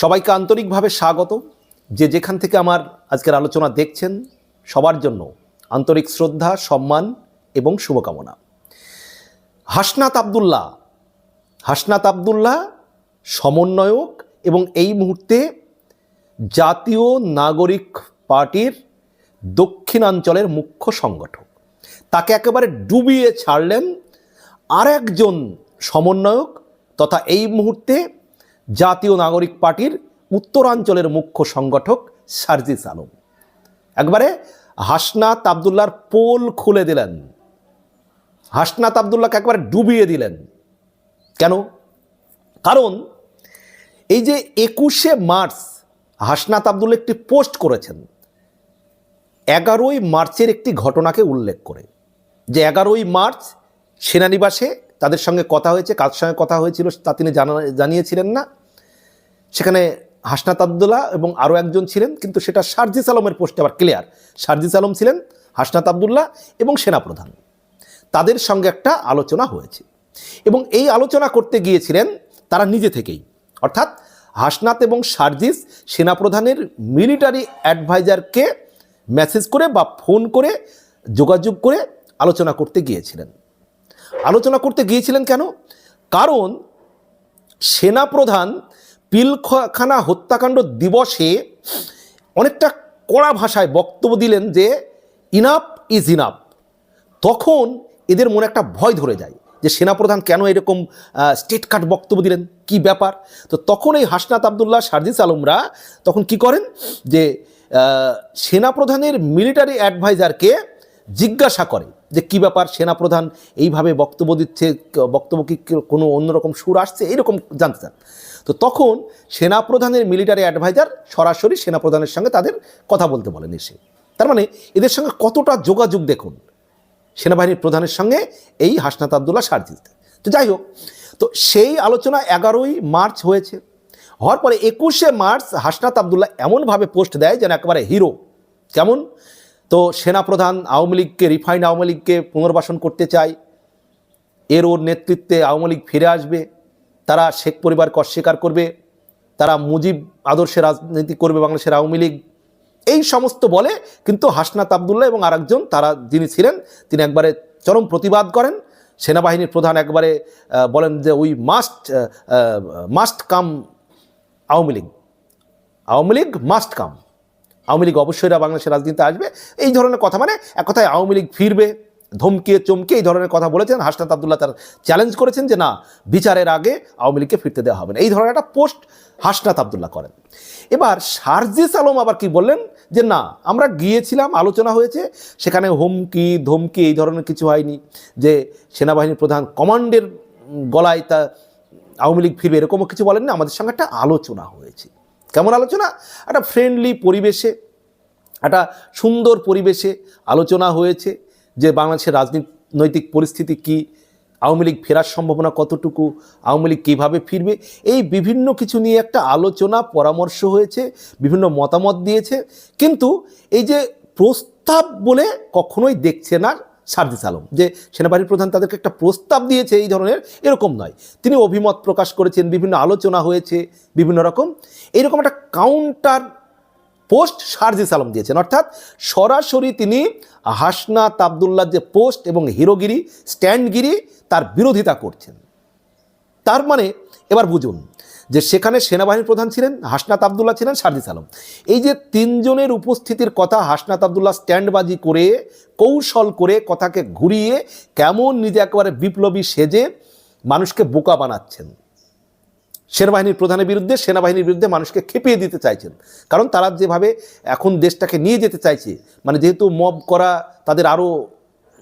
সবাইকে আন্তরিকভাবে স্বাগত। যে যেখান থেকে আমার আজকের আলোচনা দেখছেন, সবার জন্য আন্তরিক শ্রদ্ধা, সম্মান এবং শুভকামনা। হাসনাত আবদুল্লাহ হাসনাত আবদুল্লাহ সমন্বয়ক এবং এই মুহূর্তে জাতীয় নাগরিক পার্টির দক্ষিণাঞ্চলের মুখ্য সংগঠক। তাকে একেবারে ডুবিয়ে ছাড়লেন আর একজন সমন্বয়ক তথা এই মুহূর্তে জাতীয় নাগরিক পার্টির উত্তরাঞ্চলের মুখ্য সংগঠক সার্জিস আলম। একবারে হাসনাত আবদুল্লার পোল খুলে দিলেন। হাসনাত আবদুল্লাহকে একবারে ডুবিয়ে দিলেন। কেন? কারণ এই যে একুশে মার্চ হাসনাত আবদুল্লা একটি পোস্ট করেছেন, এগারোই মার্চের একটি ঘটনাকে উল্লেখ করে। যে এগারোই মার্চ সেনানিবাসে তাদের সঙ্গে কথা হয়েছে, কার সঙ্গে কথা হয়েছিল তা তিনি জানা জানিয়েছিলেন না। সেখানে হাসনাত আবদুল্লাহ এবং আরও একজন ছিলেন, কিন্তু সেটা সার্জিস আলমের পোস্টে আবার ক্লিয়ার সার্জিস আলম ছিলেন হাসনাত আবদুল্লাহ এবং সেনাপ্রধান। তাদের সঙ্গে একটা আলোচনা হয়েছে এবং এই আলোচনা করতে গিয়েছিলেন তারা নিজে থেকেই। অর্থাৎ হাসনাত এবং সার্জিস সেনাপ্রধানের মিলিটারি অ্যাডভাইজারকে মেসেজ করে বা ফোন করে যোগাযোগ করে আলোচনা করতে গিয়েছিলেন। আলোচনা করতে গিয়েছিলেন কেন? কারণ সেনাপ্রধান পিলখানা হত্যাকাণ্ড দিবসে অনেকটা কড়া ভাষায় বক্তব্য দিলেন যে, ইনাপ ইজ ইনাপ। তখন এদের মনে একটা ভয় ধরে যায় যে, সেনাপ্রধান কেন এরকম স্টেট কাট বক্তব্য দিলেন? কি ব্যাপার? তো তখন এই হাসনাত আবদুল্লাহ সার্জিস আলমরা তখন কি করেন? যে সেনাপ্রধানের মিলিটারি অ্যাডভাইজারকে জিজ্ঞাসা করে যে কি ব্যাপার সেনাপ্রধান এইভাবে বক্তব্য দিচ্ছে, বক্তব্য কি কোনো অন্যরকম সুর আসছে? এইরকম জানতে চান। তো তখন সেনাপ্রধানের মিলিটারি অ্যাডভাইজার সরাসরি সেনাপ্রধানের সঙ্গে তাদের কথা বলতে বলেন এসে। তার মানে এদের সঙ্গে কতটা যোগাযোগ দেখুন, সেনাবাহিনীর প্রধানের সঙ্গে এই হাসনাত আবদুল্লাহ সার্জিস তো যাই হোক, তো সেই আলোচনা এগারোই মার্চ হয়েছে। হওয়ার পরে একুশে মার্চ হাসনাত আবদুল্লাহ এমনভাবে পোস্ট দেয় যেন একেবারে হিরো। কেমন? তো সেনাপ্রধান আওয়ামী লীগকে, রিফাইন আওয়ামী লীগকে পুনর্বাসন করতে চায়। এর ওর নেতৃত্বে আওয়ামী লীগ ফিরে আসবে। তারা শেখ পরিবারকে অস্বীকার করবে। তারা মুজিব আদর্শে রাজনীতি করবে বাংলাদেশের আওয়ামী লীগ। এই সমস্ত বলে কিন্তু হাসনাত আবদুল্লাহ এবং আরেকজন, তারা যিনি ছিলেন, তিনি একবারে চরম প্রতিবাদ করেন। সেনাবাহিনীর প্রধান একবারে বলেন যে we must must come Awami League. Awami League must come Awami League অবশ্যই বাংলাদেশের রাজনীতিতে আসবে। এই ধরনের কথা মানে এক কথায় আওয়ামী লীগ ফিরবে ধমকিয়ে চমকে এই ধরনের কথা বলেছেন। হাসনাত আবদুল্লাহ তার চ্যালেঞ্জ করেছেন যে না, বিচারের আগে আওয়ামী লীগকে ফিরতে দেওয়া হবে না। এই ধরনের একটা পোস্ট হাসনাত আবদুল্লাহ করেন। এবার সার্জিস আলম আবার কি বললেন? যে না, আমরা গিয়েছিলাম, আলোচনা হয়েছে, সেখানে হুমকি, ধমকি এই ধরনের কিছু হয়নি। যে সেনাবাহিনীর প্রধান কমান্ডের গলায় তা আওয়ামী লীগ ফিরবে এরকমও কিছু বলেননি। আমাদের সঙ্গে একটা আলোচনা হয়েছে। কেমন আলোচনা? একটা ফ্রেন্ডলি পরিবেশে, একটা সুন্দর পরিবেশে আলোচনা হয়েছে যে বাংলাদেশের রাজনৈতিক পরিস্থিতি কি, আওয়ামী লীগ ফেরার সম্ভাবনা কতটুকু, আওয়ামী লীগ কীভাবে ফিরবে, এই বিভিন্ন কিছু নিয়ে একটা আলোচনা, পরামর্শ হয়েছে, বিভিন্ন মতামত দিয়েছে। কিন্তু এই যে প্রস্তাব বলে কখনোই দেখছে না সার্জিস আলম, যে সেনাবাহিনীর প্রধান তাদেরকে একটা প্রস্তাব দিয়েছে এই ধরনের, এরকম নয়। তিনি অভিমত প্রকাশ করেছেন, বিভিন্ন আলোচনা হয়েছে, বিভিন্ন রকম। এইরকম একটা কাউন্টার পোস্ট সার্জিস আলম দিয়েছেন। অর্থাৎ সরাসরি তিনি হাসনাত আবদুল্লার যে পোস্ট এবং হিরোগিরি, স্ট্যান্ডগিরি তার বিরোধিতা করছেন। তার মানে এবার বুঝুন যে সেখানে সেনাবাহিনীর প্রধান ছিলেন, হাসনাত আবদুল্লাহ ছিলেন সার্জিস আলম। এই যে তিনজনের উপস্থিতির কথা হাসনাত আবদুল্লাহ স্ট্যান্ডবাজি করে, কৌশল করে কথাকে ঘুরিয়ে কেমন নিজে একেবারে বিপ্লবী সেজে মানুষকে বোকা বানাচ্ছেন। সেনাবাহিনীর প্রধানের বিরুদ্ধে, সেনাবাহিনীর বিরুদ্ধে মানুষকে খেপিয়ে দিতে চাইছেন। কারণ তারা যেভাবে এখন দেশটাকে নিয়ে যেতে চাইছে মানে যেহেতু মব করা তাদের আরও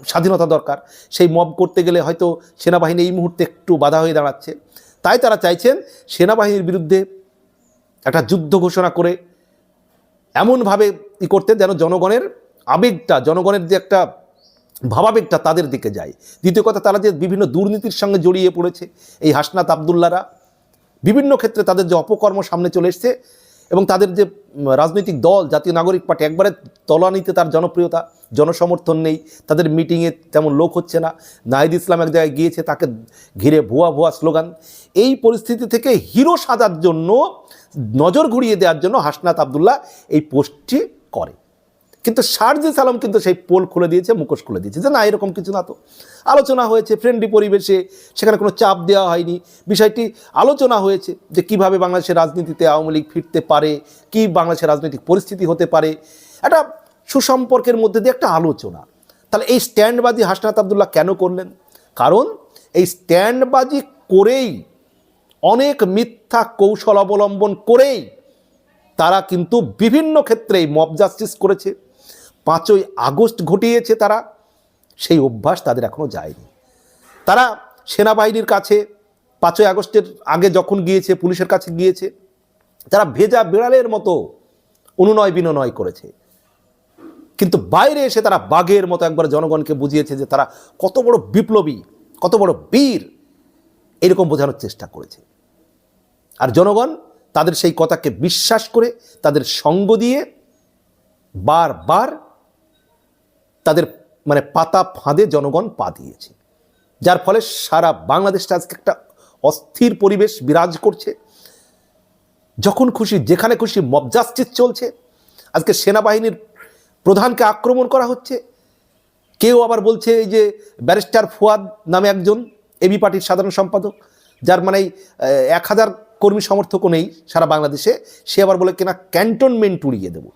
স্বাধীনতা দরকার, সেই মব করতে গেলে হয়তো সেনাবাহিনী এই মুহূর্তে একটু বাধা হয়ে দাঁড়াচ্ছে। তাই তারা চাইছেন সেনাবাহিনীর বিরুদ্ধে একটা যুদ্ধ ঘোষণা করে এমনভাবে ই করতেন যেন জনগণের আবেগটা, জনগণের যে একটা ভাবাবেগটা তাদের দিকে যায়। দ্বিতীয় কথা, তারা যে বিভিন্ন দুর্নীতির সঙ্গে জড়িয়ে পড়েছে, এই হাসনাত আবদুল্লারা বিভিন্ন ক্ষেত্রে তাদের যে অপকর্ম সামনে চলে এসছে এবং তাদের যে রাজনৈতিক দল, জাতীয় নাগরিক পার্টি, একবারে তলানিতে তার জনপ্রিয়তা, জনসমর্থন নেই, তাদের মিটিংয়ে তেমন লোক হচ্ছে না, নাহিদ ইসলাম এক জায়গায় গিয়েছে, তাকে ঘিরে ভুয়া ভুয়া স্লোগান। এই পরিস্থিতি থেকে হিরো সাজার জন্য, নজর ঘুরিয়ে দেওয়ার জন্য হাসনাত আবদুল্লাহ এই পোস্টটি করে। কিন্তু শারজিস আলম কিন্তু সেই পোল খুলে দিয়েছে, মুখোশ খুলে দিয়েছে। যে না, এরকম কিছু না তো। আলোচনা হয়েছে ফ্রেন্ডলি পরিবেশে সেখানে কোনো চাপ দেওয়া হয়নি। বিষয়টি আলোচনা হয়েছে যে কীভাবে বাংলাদেশের রাজনীতিতে আওয়ামী লীগ ফিরতে পারে, কি বাংলাদেশের রাজনৈতিক পরিস্থিতি হতে পারে। একটা সুসম্পর্কের মধ্যে দিয়ে একটা আলোচনা। তাহলে এই স্ট্যান্ডবাজি হাসনাত আবদুল্লাহ কেন করলেন? কারণ এই স্ট্যান্ডবাজি করেই, অনেক মিথ্যা কৌশল অবলম্বন করেই তারা কিন্তু বিভিন্ন ক্ষেত্রেই মব জাস্টিস করেছে। পাঁচই আগস্ট ঘটিয়েছে তারা, সেই অভ্যাস তাদের এখনও যায়নি। তারা সেনাবাহিনীর কাছে পাঁচই আগস্টের আগে যখন গিয়েছে, পুলিশের কাছে গিয়েছে, তারা ভেজা বিড়ালের মতো অনুনয় বিনয় করেছে। কিন্তু বাইরে এসে তারা বাঘের মতো একবার জনগণকে বুঝিয়েছে যে তারা কত বড় বিপ্লবী, কত বড় বীর, এরকম বোঝানোর চেষ্টা করেছে। আর জনগণ তাদের সেই কথাকে বিশ্বাস করে, তাদের সঙ্গ দিয়ে বারবার তাদের মানে পাতা ফাঁদে জনগণ পা দিয়েছে। যার ফলে সারা বাংলাদেশটা আজকে একটা অস্থির পরিবেশ বিরাজ করছে। যখন খুশি, যেখানে খুশি মব জাস্টিস চলছে। আজকে সেনাবাহিনীর প্রধানকে আক্রমণ করা হচ্ছে। কেউ আবার বলছে এই যে ব্যারিস্টার ফুয়াদ নামে একজন এবি পার্টির সাধারণ সম্পাদক, যার মানে এক হাজার কর্মী সমর্থকও নেই সারা বাংলাদেশে। সে আবার বলে কিনা, ক্যান্টনমেন্ট উড়িয়ে দেব।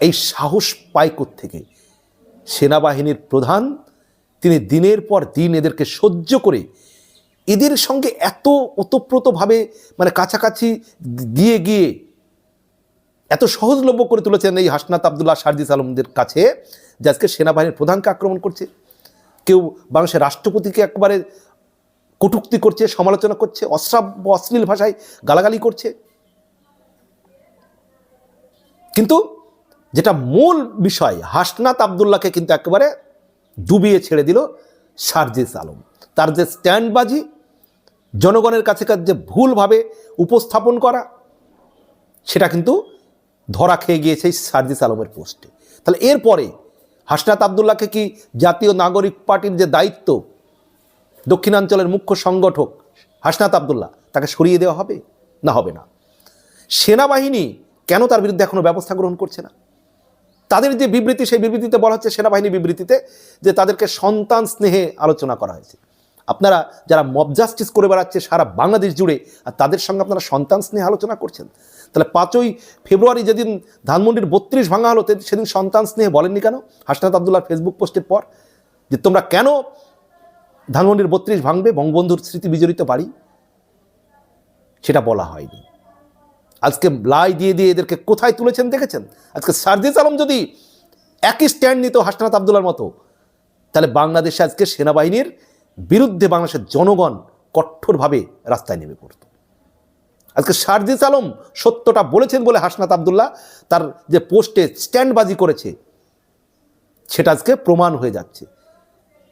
এই সাহস পায় থেকে সেনাবাহিনীর প্রধান, তিনি দিনের পর দিন এদেরকে সহ্য করে এদের সঙ্গে এত ওতপ্রোতভাবে মানে কাছাকাছি দিয়ে গিয়ে এত সহজলভ্য করে তুলেছেন এই হাসনাত আবদুল্লাহ শারজিস আলমদের কাছে, যে আজকে সেনাবাহিনীর প্রধানকে আক্রমণ করছে। কেউ বাংলাদেশের রাষ্ট্রপতিকে একবারে কটূক্তি করছে, সমালোচনা করছে, অশ্রাব্য, অশ্লীল ভাষায় গালাগালি করছে। কিন্তু যেটা মূল বিষয়, হাসনাত আবদুল্লাহকে কিন্তু একেবারে ডুবিয়ে ছেড়ে দিল শারজিস আলম। তার যে স্ট্যান্ডবাজি, জনগণের কাছে যে ভুলভাবে উপস্থাপন করা, সেটা কিন্তু ধরা খেয়ে গিয়েছে সার্জিস আলমের পোস্টে। তাহলে এরপরে হাসনাত আবদুল্লাহকে কি জাতীয় নাগরিক পার্টির যে দায়িত্ব, দক্ষিণাঞ্চলের মুখ্য সংগঠক হাসনাত আবদুল্লাহ, তাকে সরিয়ে দেওয়া হবে না হবে না? সেনাবাহিনী কেন তার বিরুদ্ধে এখনও ব্যবস্থা গ্রহণ করছে না? তাদের যে বিবৃতি, সেই বিবৃতিতে বলা হচ্ছে সেনাবাহিনী বিবৃতিতে যে তাদেরকে সন্তান স্নেহে আলোচনা করা হয়েছে। আপনারা যারা মব জাস্টিস করে বেড়াচ্ছে সারা বাংলাদেশ জুড়ে, আর তাদের সঙ্গে আপনারা সন্তান স্নেহে আলোচনা করছেন। তাহলে পাঁচই ফেব্রুয়ারি যেদিন ধানমন্ডির বত্রিশ ভাঙা হলো সেদিন সন্তান স্নেহে বলেননি কেন? হাসনাত আবদুল্লাহ ফেসবুক পোস্টের পর। যে তোমরা কেন ধানমন্ডির বত্রিশ ভাঙবে? বঙ্গবন্ধুর স্মৃতি বিজড়িত বাড়ি? সেটা বলা হয়নি। আজকে লাই দিয়ে দিয়ে এদেরকে কোথায় তুলেছেন দেখেছেন? আজকে সার্জিস আলম যদি একই স্ট্যান্ড নিত হাসনাত আবদুল্লার মতো, তাহলে বাংলাদেশে আজকে সেনাবাহিনীর বিরুদ্ধে বাংলাদেশের জনগণ কঠোরভাবে রাস্তায় নেমে পড়ত। আজকে সার্জিস আলম সত্যটা বলেছেন বলে হাসনাত আবদুল্লাহ, তার যে পোস্টে স্ট্যান্ডবাজি করেছে, সেটা আজকে প্রমাণ হয়ে যাচ্ছে।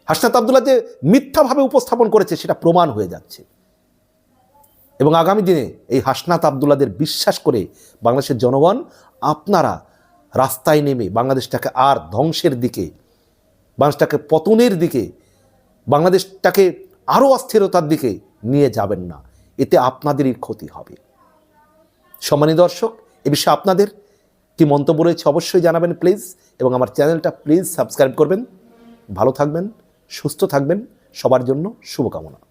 হাসনাত আবদুল্লাহ যে মিথ্যাভাবে উপস্থাপন করেছে, সেটা প্রমাণ হয়ে যাচ্ছে। এবং আগামী দিনে এই হাসনাত আবদুল্লাদের বিশ্বাস করে বাংলাদেশের জনগণ আপনারা রাস্তায় নেমে বাংলাদেশটাকে আর ধ্বংসের দিকে, বাংলাদেশটাকে পতনের দিকে, বাংলাদেশটাকে আরও অস্থিরতার দিকে নিয়ে যাবেন না। এতে আপনাদেরই ক্ষতি হবে। সম্মানী দর্শক, এ বিষয়ে আপনাদের কি মন্তব্য রয়েছে অবশ্যই জানাবেন প্লিজ, এবং আমার চ্যানেলটা প্লিজ সাবস্ক্রাইব করবেন। ভালো থাকবেন, সুস্থ থাকবেন। সবার জন্য শুভকামনা।